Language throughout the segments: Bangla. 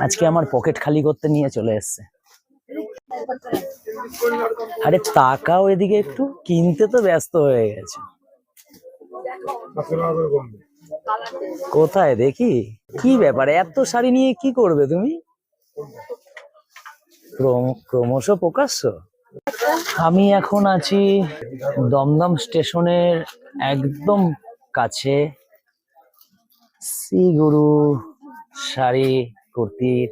আজকে আমার পকেট খালি করতে নিয়ে চলে এসছে। আরে তাকাও এদিকে একটু, কিনতে তো ব্যস্ত হয়ে গেছে। কোথায় দেখি? কি ব্যাপার? এত শাড়ি নিয়ে কি করবে তুমি? ক্রম- ক্রমশ প্রকাশ্য। আমি এখন আছি দমদম স্টেশনের একদম কাছে। শ্রী গুরু শাড়ি কুর্তির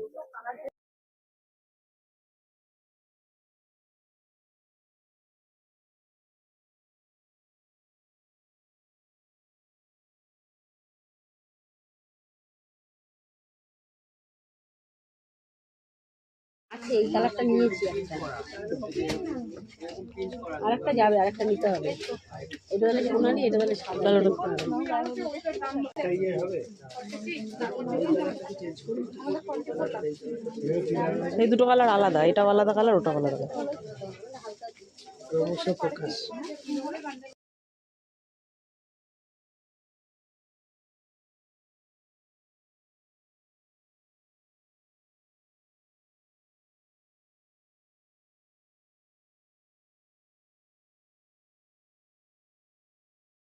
আচ্ছা এই কালারটা নিয়েছি একটা। আরেকটা যাবে, আরেকটা নিতে হবে। এটা হলে সোনালি, এটা হলে সাদা। এই দুটো কালার আলাদা এটা আলাদা কালার ওটা আলাদা কালার।